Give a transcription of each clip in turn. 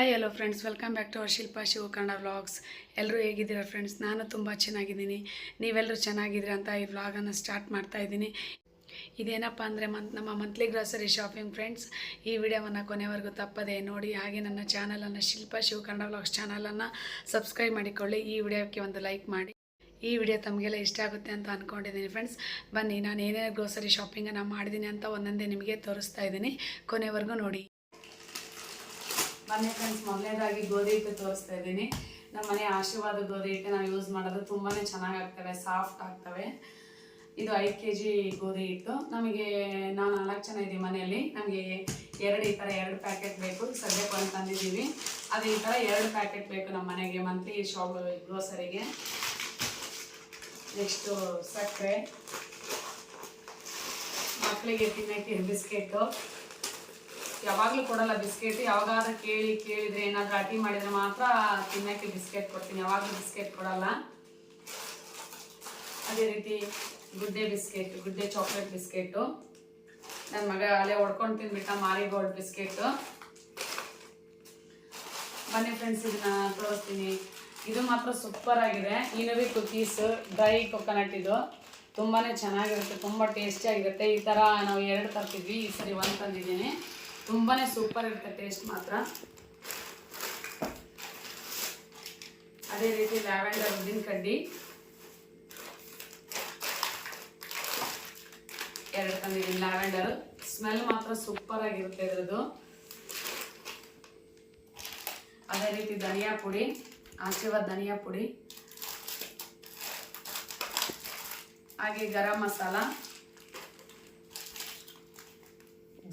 Hi hello friends welcome back to our Shilpa Shivakannada vlogs ಎಲ್ಲರೂ ಹೇಗಿದ್ದೀರಾ friends ನಾನು ತುಂಬ ಚೆನ್ನಾಗಿದ್ದೀನಿ. ನೀವೆಲ್ಲರೂ ಚೆನ್ನಾಗಿದ್ದೀರಾ ಅಂತ ಈ ವ್ಲಾಗನ್ನು ಸ್ಟಾರ್ಟ್ ಮಾಡ್ತಾ ಇದ್ದೀನಿ. ಇದೇನಪ್ಪ ಅಂದರೆ ಮಂತ್ ನಮ್ಮ ಮಂತ್ಲಿ ಗ್ರಾಸರಿ ಶಾಪಿಂಗ್ ಫ್ರೆಂಡ್ಸ್ ಈ ವಿಡಿಯೋವನ್ನು ಕೊನೆವರೆಗೂ ತಪ್ಪದೆ ನೋಡಿ, ಹಾಗೆ ನನ್ನ ಚಾನಲನ್ನು ಶಿಲ್ಪಾ ಶಿವಕನ್ನಡ ವ್ಲಾಗ್ಸ್ ಚಾನಲನ್ನು ಸಬ್ಸ್ಕ್ರೈಬ್ ಮಾಡಿಕೊಳ್ಳಿ. ಈ ವಿಡಿಯೋಕ್ಕೆ ಒಂದು ಲೈಕ್ ಮಾಡಿ. ಈ ವಿಡಿಯೋ ತಮಗೆಲ್ಲ ಇಷ್ಟ ಆಗುತ್ತೆ ಅಂತ ಅಂದ್ಕೊಂಡಿದ್ದೀನಿ ಫ್ರೆಂಡ್ಸ್ ಬನ್ನಿ ನಾನು ಏನೇನು ಗ್ರೋಸರಿ ಶಾಪಿಂಗನ್ನು ಮಾಡಿದ್ದೀನಿ ಅಂತ ಒಂದೊಂದೇ ನಿಮಗೆ ತೋರಿಸ್ತಾ ಇದ್ದೀನಿ. ಕೊನೆವರೆಗೂ ನೋಡಿ. ಬನ್ನಿ ಫ್ರೆಂಡ್ಸ್ ಮೊದಲನೇದಾಗಿ ಗೋಧಿ ಹಿಟ್ಟು ತೋರಿಸ್ತಾ ಇದ್ದೀನಿ. ನಮ್ಮ ಮನೆ ಆಶೀರ್ವಾದ ಗೋಧಿ ಹಿಟ್ಟು ನಾವು ಯೂಸ್ ಮಾಡೋದು ತುಂಬಾ ಚೆನ್ನಾಗಿ ಆಗ್ತವೆ ಸಾಫ್ಟ್ ಆಗ್ತವೆ. ಇದು ಐದು ಕೆ ಜಿ ಗೋಧಿ ಹಿಟ್ಟು. ನಮಗೆ ನಾವು ನಾಲ್ಕು ಜನ ಇದ್ದೀವಿ ಮನೆಯಲ್ಲಿ. ನಮಗೆ ಎರಡು ಈ ಥರ ಎರಡು ಪ್ಯಾಕೆಟ್ ಬೇಕು. ಸದ್ಯಕ್ಕೆ ಒಂದು ತಂದಿದ್ದೀವಿ. ಅದು ಈ ಥರ ಎರಡು ಪ್ಯಾಕೆಟ್ ಬೇಕು ನಮ್ಮ ಮನೆಗೆ ಮಂತ್ಲಿ ಶಾಪ್ ಗ್ರೋಸರಿಗೆ ನೆಕ್ಸ್ಟು ಸಕ್ಕರೆ. ಮಕ್ಕಳಿಗೆ ತಿನ್ನೋಕ್ಕೆ ಬಿಸ್ಕೆಟು ಯಾವಾಗಲೂ ಕೊಡಲ್ಲ ಬಿಸ್ಕೆಟ್. ಯಾವಾಗಾದ್ರೂ ಕೇಳಿ, ಕೇಳಿದ್ರೆ ಏನಾದರೂ ಅಟಿ ಮಾಡಿದ್ರೆ ಮಾತ್ರ ತಿನ್ನೋಕ್ಕೆ ಬಿಸ್ಕೆಟ್ ಕೊಡ್ತೀನಿ. ಯಾವಾಗಲೂ ಬಿಸ್ಕೆಟ್ ಕೊಡಲ್ಲ. ಅದೇ ರೀತಿ ಗುಡ್ಡೆ ಬಿಸ್ಕೆಟ್, ಗುಡ್ಡೆ ಚಾಕ್ಲೇಟ್ ಬಿಸ್ಕೆಟು ನನ್ನ ಮಗ ಅಲ್ಲೇ ಹೊಡ್ಕೊಂಡು ತಿನ್ಬಿಟ್ಟ ಮಾರಿಗೋಲ್ಡ್ ಬಿಸ್ಕೆಟು. ಬನ್ನಿ ಫ್ರೆಂಡ್ಸ್ ಇದನ್ನ ತೋರಿಸ್ತೀನಿ. ಇದು ಮಾತ್ರ ಸೂಪರ್ ಆಗಿದೆ. ಇನ್ನೂ ಕುಕೀಸ್ ಡ್ರೈ ಕೊಕೊನಟ್ ಇದು. ತುಂಬಾ ಚೆನ್ನಾಗಿರುತ್ತೆ, ತುಂಬ ಟೇಸ್ಟಿಯಾಗಿರುತ್ತೆ ಈ ಥರ ನಾವು ಎರಡು ತರ್ತಿದ್ವಿ, ಈ ಸರಿ ಒಂದು ತಂದಿದ್ದೀನಿ. ತುಂಬಾ ಸೂಪರ್ ಇರುತ್ತೆ ಟೇಸ್ಟ್ ಮಾತ್ರ. ಅದೇ ರೀತಿ ಲ್ಯಾವೆಂಡರ್, ಉದ್ದಿನ ಕಡ್ಡಿ. ಎರಡು ತಂದಿದ್ದೀನಿ ಲ್ಯಾವೆಂಡರ್. ಸ್ಮೆಲ್ ಮಾತ್ರ ಸೂಪರ್ ಆಗಿರುತ್ತೆ ಇದ್ರದ್ದು. ಅದೇ ರೀತಿ ಧನಿಯಾ ಪುಡಿ, ಆಶೀರ್ವಾದ ಧನಿಯಾ ಪುಡಿ. ಹಾಗೆ ಗರಂ ಮಸಾಲ,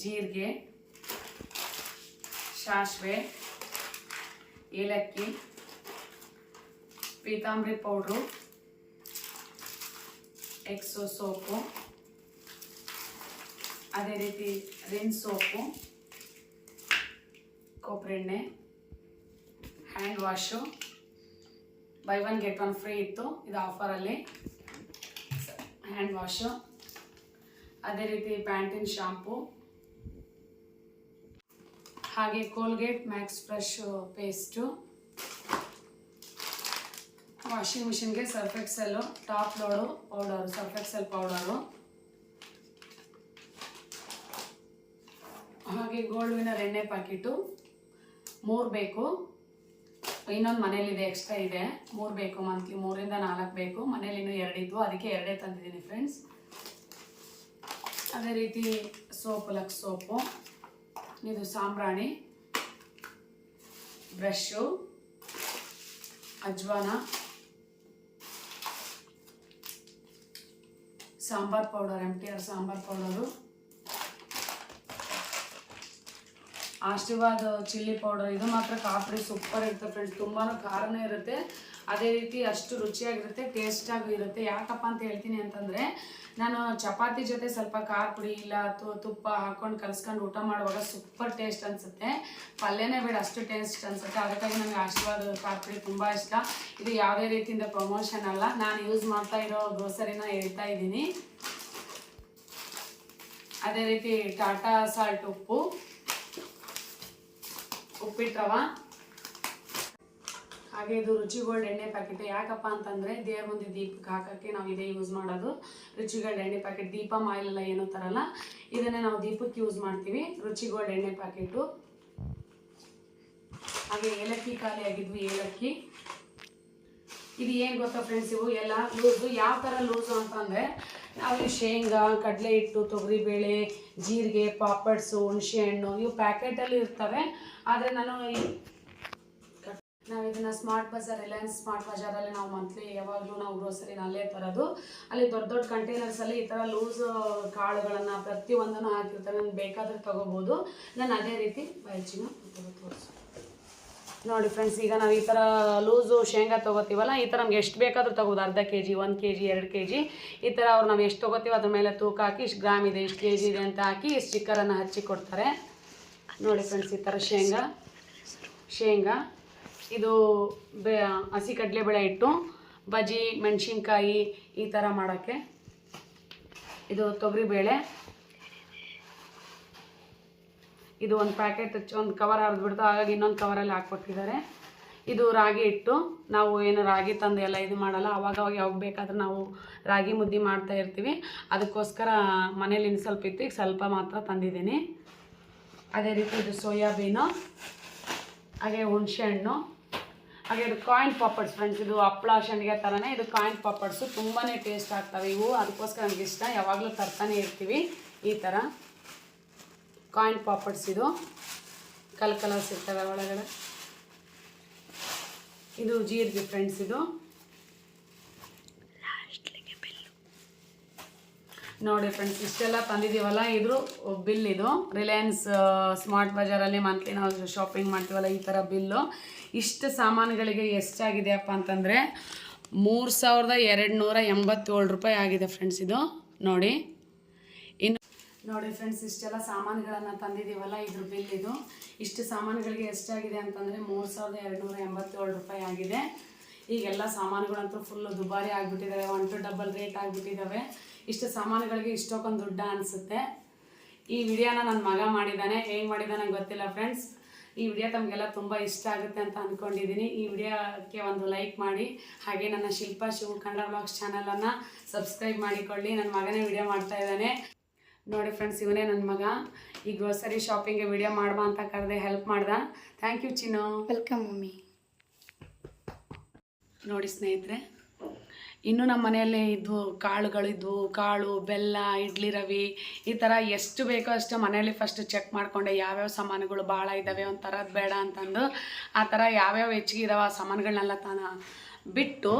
ಜೀರಿಗೆ. ಸಾಸಿವೆ ಏಲಕ್ಕಿ, ಪೀತಾಂಬರಿ ಪೌಡ್ರು, ಎಕ್ಸೋ ಸೋಪು, ಅದೇ ರೀತಿ ರಿನ್ ಸೋಪು, ಕೊಬ್ಬರಿ ಎಣ್ಣೆ, hand wash. Buy one get one free ಇತ್ತು, ಇದು ಆಫರಲ್ಲಿ. Hand wash. ಅದೇ ರೀತಿ ಪ್ಯಾಂಟಿನ್ ಶಾಂಪು. ಹಾಗೆ Colgate Max Fresh paste washing ಮಿಷಿನ್ಗೆ Surf Excel top load powder Surf Excel powder ಹಾಗೆ ಗೋಲ್ಡ್ ವಿನರ್ ಎಣ್ಣೆ ಪ್ಯಾಕೆಟು ಮೂರು ಬೇಕು. ಇನ್ನೊಂದು ಮನೇಲಿದೆ ಎಕ್ಸ್ಟ್ರಾ ಇದೆ. ಮೂರು ಬೇಕು ಮಂತ್ಲಿ ಮೂರಿಂದ ನಾಲ್ಕು ಬೇಕು. ಮನೇಲಿ ಇನ್ನೂ ಎರಡಿದ್ವು ಅದಕ್ಕೆ ಎರಡೇ ತಂದಿದ್ದೀನಿ ಫ್ರೆಂಡ್ಸ್ ಅದೇ ರೀತಿ ಸೋಪು ಲಕ್ಸ್ ಸೋಪು ಇದು ಸಾಂಬ್ರಾಣಿ ಬ್ರಷು ಅಜ್ವಾನ, sambar powder M T R sambar powder Aashirvaad chilli powder. ಇದು ಮಾತ್ರ ಕಾಪಡಿ ಸೂಪರ್ ಇರುತ್ತೆ ಫ್ರೆಂಡ್ಸ್ ತುಂಬಾ ಖಾರನೇ ಇರುತ್ತೆ. ಅದೇ ರೀತಿ ಅಷ್ಟು ರುಚಿಯಾಗಿರುತ್ತೆ ಟೇಸ್ಟಾಗೂ ಇರುತ್ತೆ ಯಾಕಪ್ಪ ಅಂತ ಹೇಳ್ತೀನಿ ಅಂತಂದರೆ, ನಾನು ಚಪಾತಿ ಜೊತೆ ಸ್ವಲ್ಪ ಖಾರ ಪುಡಿ ಇಲ್ಲ ಅಥವಾ ತುಪ್ಪ ಹಾಕ್ಕೊಂಡು ಕಲಿಸ್ಕೊಂಡು ಊಟ ಮಾಡುವಾಗ ಸೂಪರ್ ಟೇಸ್ಟ್ ಅನಿಸುತ್ತೆ. ಪಲ್ಯನೇ ಬೇಡ, ಅಷ್ಟು ಟೇಸ್ಟ್ ಅನಿಸುತ್ತೆ. ಅದಕ್ಕಾಗಿ ನನಗೆ ಆಶೀರ್ವಾದ, ಖಾರ ಪುಡಿ ತುಂಬ ಇಷ್ಟ. ಇದು ಯಾವುದೇ ರೀತಿಯಿಂದ ಪ್ರಮೋಷನ್ ಅಲ್ಲ. ನಾನು ಯೂಸ್ ಮಾಡ್ತಾ ಇರೋ ಗ್ರೋಸರಿನ ಹೇಳ್ತಾ ಇದ್ದೀನಿ. ಅದೇ ರೀತಿ ಟಾಟಾ ಸಾಲ್ಟ್ ಉಪ್ಪು, ಉಪ್ಪಿಟ್ಟು ರವ. ಹಾಗೆ ಇದು ರುಚಿಗೋಲ್ಡ್ ಎಣ್ಣೆ ಪ್ಯಾಕೆಟ್. ಯಾಕಪ್ಪ ಅಂತಂದರೆ ದೇವ್ರ ಮುಂದೆ ದೀಪಕ್ಕೆ ಹಾಕೋಕ್ಕೆ ನಾವು ಇದೇ ಯೂಸ್ ಮಾಡೋದು. ರುಚಿಗೋಲ್ಡ್ ಎಣ್ಣೆ ಪ್ಯಾಕೆಟ್, ದೀಪ ಮಾಯಿಲ್ ಎಲ್ಲ ಏನೋ ತರಲ್ಲ. ಇದನ್ನೇ ನಾವು ದೀಪಕ್ಕೆ ಯೂಸ್ ಮಾಡ್ತೀವಿ. ರುಚಿ ಗೋಲ್ಡ್ ಎಣ್ಣೆ ಪ್ಯಾಕೆಟು. ಹಾಗೆ ಏಲಕ್ಕಿ ಖಾಲಿ ಆಗಿದ್ವಿ, ಏಲಕ್ಕಿ. ಇದು ಏನು ಗೊತ್ತಾ ಫ್ರೆಂಡ್ಸ್ ಇವು? ಎಲ್ಲ ಲೂಸು ಯಾವ ಥರ ಲೂಸು ಅಂತಂದರೆ ನಾವು ಶೇಂಗಾ, ಕಡಲೆ ಹಿಟ್ಟು, ತೊಗರಿಬೇಳೆ, ಜೀರಿಗೆ, ಪಾಪಡ್ಸು ಹುಣಸೆ ಹಣ್ಣು ಇವು ಪ್ಯಾಕೆಟಲ್ಲಿ ಇರ್ತವೆ. ಆದರೆ ನಾನು ನಾವು ಇದನ್ನು ಸ್ಮಾರ್ಟ್ ಬಜಾರ್ ರಿಲಯನ್ಸ್ ಸ್ಮಾರ್ಟ್ ಬಜಾರಲ್ಲಿ ನಾವು ಮಂತ್ಲಿ ಯಾವಾಗಲೂ ನಾವು ಗ್ರೋಸರಿನ ಅಲ್ಲೇ ತರೋದು. ಅಲ್ಲಿ ದೊಡ್ಡ ದೊಡ್ಡ ಕಂಟೈನರ್ಸಲ್ಲಿ ಈ ಥರ ಲೂಸ್ ಕಾಳುಗಳನ್ನು ಪ್ರತಿಯೊಂದನ್ನು ಹಾಕಿರ್ತಾರೆ. ಬೇಕಾದ್ರೆ ತೊಗೋಬೋದು. ನಾನು ಅದೇ ರೀತಿ ಬೈಚಿನ ತೋರಿಸು ನೋಡಿ ಫ್ರೆಂಡ್ಸ್ ಈಗ ನಾವು ಈ ಥರ ಲೂಸು ಶೇಂಗಾ ತೊಗೋತೀವಲ್ಲ, ಈ ಥರ ನಮ್ಗೆ ಎಷ್ಟು ಬೇಕಾದರೂ ತೊಗೋದು ಅರ್ಧ ಕೆ ಜಿ ಒಂದು ಕೆ ಜಿ ಎರಡು ಕೆ ಜಿ ಈ ಥರ ಅವ್ರು ನಾವು ಎಷ್ಟು ತೊಗೋತೀವಿ ಅದ್ರ ಮೇಲೆ ತೂಕ ಹಾಕಿ ಇಷ್ಟು ಗ್ರಾಮ್ ಇದೆ, ಇಷ್ಟು ಕೆ ಜಿ ಇದೆ ಅಂತ ಹಾಕಿ ಸ್ಟಿಕ್ಕರನ್ನು ಹಚ್ಚಿ ಕೊಡ್ತಾರೆ ನೋಡಿ ಫ್ರೆಂಡ್ಸ್ ಈ ಥರ ಶೇಂಗಾ ಶೇಂಗಾ. ಇದು ಬೆ ಹಸಿ ಕಡಲೆಬೇಳೆ ಹಿಟ್ಟು ಬಜಿ ಮೆಣಸಿನ್ಕಾಯಿ ಈ ಥರ ಮಾಡೋಕ್ಕೆ. ಇದು ತೊಗರಿಬೇಳೆ. ಇದು ಒಂದು ಪ್ಯಾಕೆಟ್ ಒಂದು ಕವರ್ ಹರಿದ್ಬಿಡ್ತು ಹಾಗಾಗಿ ಇನ್ನೊಂದು ಕವರಲ್ಲಿ ಹಾಕ್ಕೊಟ್ಟಿದ್ದಾರೆ. ಇದು ರಾಗಿ ಹಿಟ್ಟು. ನಾವು ಏನು ರಾಗಿ ತಂದು ಎಲ್ಲ ಇದು ಮಾಡಲ್ಲ. ಅವಾಗ ಯಾವಾಗ ಬೇಕಾದ್ರೆ ನಾವು ರಾಗಿ ಮುದ್ದೆ ಮಾಡ್ತಾ ಇರ್ತೀವಿ. ಅದಕ್ಕೋಸ್ಕರ ಮನೇಲಿ ಇನ್ನು ಸ್ವಲ್ಪ ಇತ್ತು ಈಗ ಸ್ವಲ್ಪ ಮಾತ್ರ ತಂದಿದ್ದೀನಿ. ಅದೇ ರೀತಿ ಇದು ಸೋಯಾಬೀನು, ಹಾಗೆ ಹುಣಸೆ ಹಣ್ಣು. ಹಾಗೆ ಇದು ಕಾಯಿನ್ ಪಾಪಡ್ಸ್ ಫ್ರೆಂಡ್ಸ್ ಇದು ಹಪ್ಪಳ ಸಂಡಿಗೆ ಥರನೇ ಇದು ಕಾಯಿನ್ ಪಾಪಡ್ಸು ತುಂಬಾ ಟೇಸ್ಟ್ ಆಗ್ತವೆ ಇವು. ಅದಕ್ಕೋಸ್ಕರ ನನಗೆ ಇಷ್ಟ. ಯಾವಾಗಲೂ ತರ್ತಾನೆ ಇರ್ತೀವಿ ಈ ಥರ ಕಾಯಿನ್ ಪಾಪಡ್ಸ್ ಇದು. ಕಲ್ ಕಲರ್ಸ್ ಇರ್ತವೆ ಒಳಗಡೆ. ಇದು ಜೀರಿಗೆ ಫ್ರೆಂಡ್ಸ್ ಇದು. ನೋಡಿ ಫ್ರೆಂಡ್ಸ್ ಇಷ್ಟೆಲ್ಲ ತಂದಿದ್ದೀವಲ್ಲ ಇದು ಬಿಲ್ ಇದು. ರಿಲಯನ್ಸ್ ಸ್ಮಾರ್ಟ್ ಬಜಾರಲ್ಲಿ ಮಂತ್ಲಿ ನಾವು ಶಾಪಿಂಗ್ ಮಾಡ್ತೀವಲ್ಲ, ಈ ಥರ ಬಿಲ್ಲು ಇಷ್ಟು ಸಾಮಾನುಗಳಿಗೆ ಎಷ್ಟಾಗಿದೆಯಪ್ಪ ಅಂತಂದರೆ, ಮೂರು ಸಾವಿರದ ಎರಡು ನೂರ ಎಂಬತ್ತೇಳು ರೂಪಾಯಿ ಆಗಿದೆ ಫ್ರೆಂಡ್ಸ್ ಇದು. ನೋಡಿ. ಇನ್ನು ನೋಡಿ ಫ್ರೆಂಡ್ಸ್ ಇಷ್ಟೆಲ್ಲ ಸಾಮಾನುಗಳನ್ನು ತಂದಿದ್ದೀವಲ್ಲ, ಇದ್ರ ಬಿಲ್ ಇದು. ಇಷ್ಟು ಸಾಮಾನುಗಳಿಗೆ ಎಷ್ಟಾಗಿದೆ ಅಂತಂದರೆ, ಮೂರು ಸಾವಿರದ ಎರಡು ನೂರ ಎಂಬತ್ತೇಳು ರೂಪಾಯಿ ಆಗಿದೆ. ಈಗೆಲ್ಲ ಸಾಮಾನುಗಳಂತೂ ಫುಲ್ಲು ದುಬಾರಿ ಆಗಿಬಿಟ್ಟಿದ್ದಾವೆ ಒನ್ ಟು ಡಬಲ್ ರೇಟ್ ಆಗಿಬಿಟ್ಟಿದ್ದಾವೆ ಇಷ್ಟು ಸಾಮಾನುಗಳಿಗೆ ಇಷ್ಟೊಕ್ಕೊಂದು ದುಡ್ಡ ಅನಿಸುತ್ತೆ. ಈ ವಿಡಿಯೋನ ನನ್ನ ಮಗ ಮಾಡಿದ್ದಾನೆ ಹೆಂಗೆ ಮಾಡಿದ್ದಾನೆ ಗೊತ್ತಿಲ್ಲ ಫ್ರೆಂಡ್ಸ್ ಈ ವಿಡಿಯೋ ತಮಗೆಲ್ಲ ತುಂಬ ಇಷ್ಟ ಆಗುತ್ತೆ ಅಂತ ಅಂದ್ಕೊಂಡಿದ್ದೀನಿ ಈ ವಿಡಿಯೋಕ್ಕೆ ಒಂದು ಲೈಕ್ ಮಾಡಿ. ಹಾಗೆ ನನ್ನ ಶಿಲ್ಪಾ ಶಿವ ಕನ್ನಡ ಬ್ಲಾಗ್ಸ್ ಚಾನಲನ್ನು ಸಬ್ಸ್ಕ್ರೈಬ್ ಮಾಡಿಕೊಳ್ಳಿ. ನನ್ನ ಮಗನೇ ವಿಡಿಯೋ ಮಾಡ್ತಾ ಇದ್ದಾನೆ. ನೋಡಿ ಫ್ರೆಂಡ್ಸ್ ಇವನೇ ನನ್ನ ಮಗ. ಈ ಗ್ರೋಸರಿ ಶಾಪಿಂಗ್ಗೆ ವಿಡಿಯೋ ಮಾಡುವ ಅಂತ ಕರೆದೆ ಹೆಲ್ಪ್ ಮಾಡ್ದೆ. Thank you Chinnu. Welcome mummy. ನೋಡಿ ಸ್ನೇಹಿತರೆ, ಇನ್ನು ನಮ್ಮ ಮನೆಯಲ್ಲೇ ಇದ್ವು ಕಾಳುಗಳಿದ್ವು ಕಾಳು, ಬೆಲ್ಲ, ಇಡ್ಲಿ ರವಿ, ಈ ಥರ ಎಷ್ಟು ಬೇಕೋ ಅಷ್ಟು ಮನೆಯಲ್ಲಿ ಫಸ್ಟ್ ಚೆಕ್ ಮಾಡಿಕೊಂಡೆ, ಯಾವ್ಯಾವ ಸಾಮಾನುಗಳು ಭಾಳ ಇದ್ದಾವೆ ಒಂದು ಥರದ್ದು ಬೇಡ ಅಂತಂದು, ಆ ಥರ ಯಾವ್ಯಾವ ಹೆಚ್ಚಿಗೆ ಇದಾವೆ ಆ ಸಾಮಾನುಗಳನ್ನೆಲ್ಲ ತಾನ ಬಿಟ್ಟು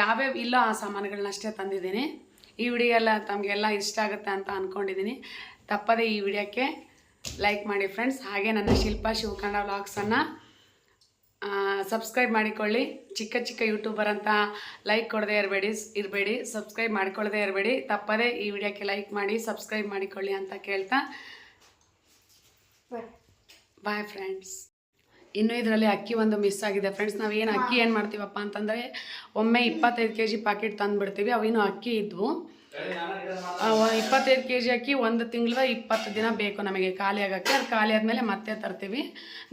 ಯಾವ್ಯಾವ ಇಲ್ಲ ಆ ಸಾಮಾನುಗಳನ್ನಷ್ಟೇ ತಂದಿದ್ದೀನಿ. ಈ ವಿಡಿಯೋ ಎಲ್ಲ ತಮಗೆಲ್ಲ ಇಷ್ಟ ಆಗುತ್ತೆ ಅಂತ ಅಂದ್ಕೊಂಡಿದ್ದೀನಿ ತಪ್ಪದೇ ಈ ವಿಡಿಯೋಕ್ಕೆ ಲೈಕ್ ಮಾಡಿ ಫ್ರೆಂಡ್ಸ್ ಹಾಗೆ ನನ್ನ ಶಿಲ್ಪಾ ಶಿವಕಂಡ ವ್ಲಾಗ್ಸನ್ನು ಸಬ್ಸ್ಕ್ರೈಬ್ ಮಾಡಿಕೊಳ್ಳಿ. ಚಿಕ್ಕ ಚಿಕ್ಕ ಯೂಟ್ಯೂಬರ್ ಅಂತ ಲೈಕ್ ಕೊಡದೇ ಇರಬೇಡಿ ಇರಬೇಡಿ. ಸಬ್ಸ್ಕ್ರೈಬ್ ಮಾಡಿಕೊಳ್ಳದೆ ಇರಬೇಡಿ. ತಪ್ಪದೇ ಈ ವಿಡಿಯೋಕ್ಕೆ ಲೈಕ್ ಮಾಡಿ ಸಬ್ಸ್ಕ್ರೈಬ್ ಮಾಡಿಕೊಳ್ಳಿ ಅಂತ ಕೇಳ್ತಾ. ಬಾಯ್ ಫ್ರೆಂಡ್ಸ್ ಇನ್ನು ಇದರಲ್ಲಿ ಅಕ್ಕಿ ಒಂದು ಮಿಸ್ ಆಗಿದೆ. ಫ್ರೆಂಡ್ಸ್ ನಾವು ಏನು ಅಕ್ಕಿ ಏನು ಮಾಡ್ತೀವಪ್ಪ ಅಂತಂದರೆ ಒಮ್ಮೆ ಇಪ್ಪತ್ತೈದು ಕೆ ಜಿ ಪಾಕೆಟ್ ತಂದುಬಿಡ್ತೀವಿ ಅವೇನು ಅಕ್ಕಿ ಇದ್ವು. ಇಪ್ಪತ್ತೈದು ಕೆ ಜಿ ಅಕ್ಕಿ ಒಂದು ತಿಂಗಳ ಇಪ್ಪತ್ತು ದಿನ ಬೇಕು ನಮಗೆ ಖಾಲಿ ಆಗೋಕ್ಕೆ. ಅದು ಖಾಲಿ ಆದಮೇಲೆ ಮತ್ತೆ ತರ್ತೀವಿ.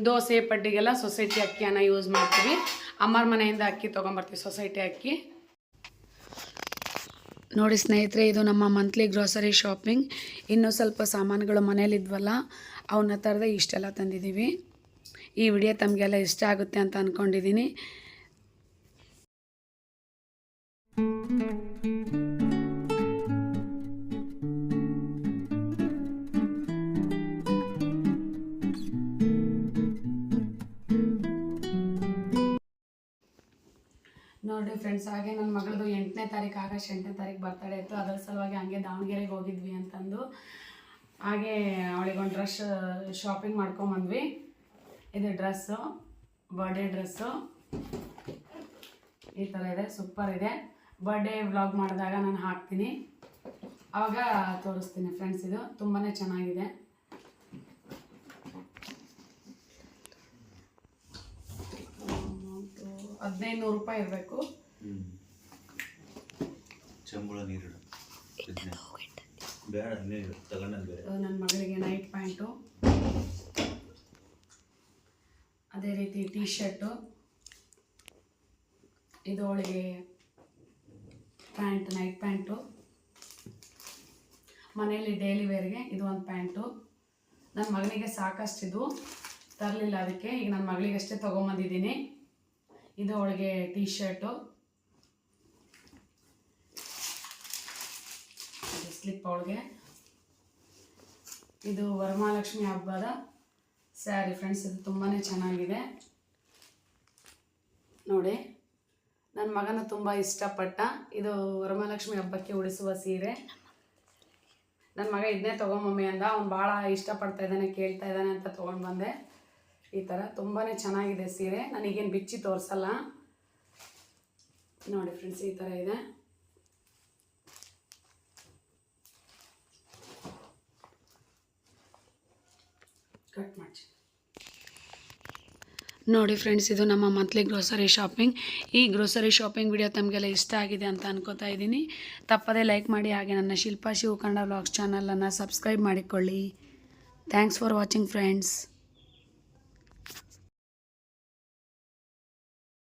ದೋಸೆ, ಪಡ್ಡಿಗೆಲ್ಲ ಸೊಸೈಟಿ ಅಕ್ಕಿಯನ್ನು ಯೂಸ್ ಮಾಡ್ತೀವಿ. ಅಮ್ಮರ ಮನೆಯಿಂದ ಅಕ್ಕಿ ತೊಗೊಂಬರ್ತೀವಿ, ಸೊಸೈಟಿ ಅಕ್ಕಿ. ನೋಡಿ ಸ್ನೇಹಿತರೆ, ಇದು ನಮ್ಮ ಮಂತ್ಲಿ ಗ್ರೋಸರಿ ಶಾಪಿಂಗ್ ಇನ್ನೂ ಸ್ವಲ್ಪ ಸಾಮಾನುಗಳು ಮನೇಲಿದ್ವಲ್ಲ ಅವನ್ನ ತರದೆ ಇಷ್ಟೆಲ್ಲ ತಂದಿದ್ದೀವಿ. ಈ ವಿಡಿಯೋ ತಮಗೆಲ್ಲ ಇಷ್ಟ ಆಗುತ್ತೆ ಅಂತ ಅಂದ್ಕೊಂಡಿದ್ದೀನಿ ಫ್ರೆಂಡ್ಸ್ ಹಾಗೆ ನನ್ನ ಮಗಳದು ಎಂಟನೇ ತಾರೀಕು, ಆಗಸ್ಟ್ ಎಂಟನೇ ತಾರೀಕು ಬರ್ತಡೇ ಇತ್ತು. ಅದರ ಸಲುವಾಗಿ ಹಂಗೆ ದಾವಣಗೆರೆಗೆ ಹೋಗಿದ್ವಿ ಅಂತಂದು. ಹಾಗೆ ಅವಳಿಗೊಂದು ಡ್ರೆಸ್ ಶಾಪಿಂಗ್ ಮಾಡ್ಕೊಂಬಂದ್ವಿ ಇದು ಡ್ರೆಸ್ಸು ಬರ್ಡೇ ಡ್ರೆಸ್ಸು ಈ ಥರ ಇದೆ ಸೂಪರ್ ಇದೆ. ಬರ್ಡೇ ವ್ಲಾಗ್ ಮಾಡಿದಾಗ ನಾನು ಹಾಕ್ತೀನಿ. ಆವಾಗ ತೋರಿಸ್ತೀನಿ ಫ್ರೆಂಡ್ಸ್ ಇದು. ತುಂಬಾ ಚೆನ್ನಾಗಿದೆ. ಹದಿನೈದು ನೂರು ರೂಪಾಯಿ ಇರಬೇಕು. ಚಂಬುಳ ನೀರಿಡು. ಬೇಡ ನೀರು ತಗೊಂಡಂಗೆ ಬೇರೆ. ನನ್ನ ಮಗಳಿಗೆ ನೈಟ್ ಪ್ಯಾಂಟು ಅದೇ ರೀತಿ ಟೀ ಶರ್ಟು ಇದು ಅವಳಿಗೆ ಪ್ಯಾಂಟ್ ನೈಟ್ ಪ್ಯಾಂಟು ಮನೆಯಲ್ಲಿ ಡೈಲಿ ವೇರ್ಗೆ ಇದು ಒಂದು ಪ್ಯಾಂಟು ನನ್ನ ಮಗನಿಗೆ ಇದು. ತರಲಿಲ್ಲ ಅದಕ್ಕೆ. ಈಗ ನನ್ನ ಮಗಳಿಗಷ್ಟೇ ತೊಗೊಂಬಂದಿದ್ದೀನಿ. ಇದು ಅವಳಿಗೆ ಟೀ ಶರ್ಟು ಸ್ಲಿಪ್ ಅವಳಿಗೆ. ಇದು ವರಮಹಾಲಕ್ಷ್ಮಿ ಹಬ್ಬದ ಸ್ಯಾರಿ ಫ್ರೆಂಡ್ಸ್, ಇದು ತುಂಬಾ ಚೆನ್ನಾಗಿದೆ. ನೋಡಿ ನನ್ನ ಮಗನ ತುಂಬ ಇಷ್ಟಪಟ್ಟ ಇದು ವರಮಹಾಲಕ್ಷ್ಮಿ ಹಬ್ಬಕ್ಕೆ ಉಡಿಸುವ ಸೀರೆ. ನನ್ನ ಮಗ ಇದನ್ನೇ ತೊಗೊಂಬಮ್ಮಿ ಅಂದ, ಅವ್ನು ಭಾಳ ಇಷ್ಟಪಡ್ತಾ ಇದ್ದಾನೆ, ಕೇಳ್ತಾ ಇದ್ದಾನೆ ಅಂತ ತೊಗೊಂಡು ಬಂದೆ. ಈ ಥರ ತುಂಬಾ ಚೆನ್ನಾಗಿದೆ ಸೀರೆ. ನನಗೇನು ಬಿಚ್ಚಿ ತೋರಿಸಲ್ಲ. ನೋಡಿ ಫ್ರೆಂಡ್ಸ್, ಈ ಥರ ಇದೆ. ಕಟ್ ಮಾಡಿ ನೋಡಿ ಫ್ರೆಂಡ್ಸ್ ಇದು ನಮ್ಮ ಮಂತ್ಲಿ ಗ್ರೋಸರಿ ಶಾಪಿಂಗ್ ಈ ಗ್ರೋಸರಿ ಶಾಪಿಂಗ್ ವಿಡಿಯೋ ತಮಗೆಲ್ಲ ಇಷ್ಟ ಆಗಿದೆ ಅಂತ ಅನ್ಕೋತಾ ಇದ್ದೀನಿ. ತಪ್ಪದೇ ಲೈಕ್ ಮಾಡಿ, ಹಾಗೆ ನನ್ನ ಶಿಲ್ಪಾ ಶಿವಕನ್ನಡ ವ್ಲಾಗ್ಸ್ ಚಾನಲನ್ನು ಸಬ್ಸ್ಕ್ರೈಬ್ ಮಾಡಿಕೊಳ್ಳಿ. Thanks for watching friends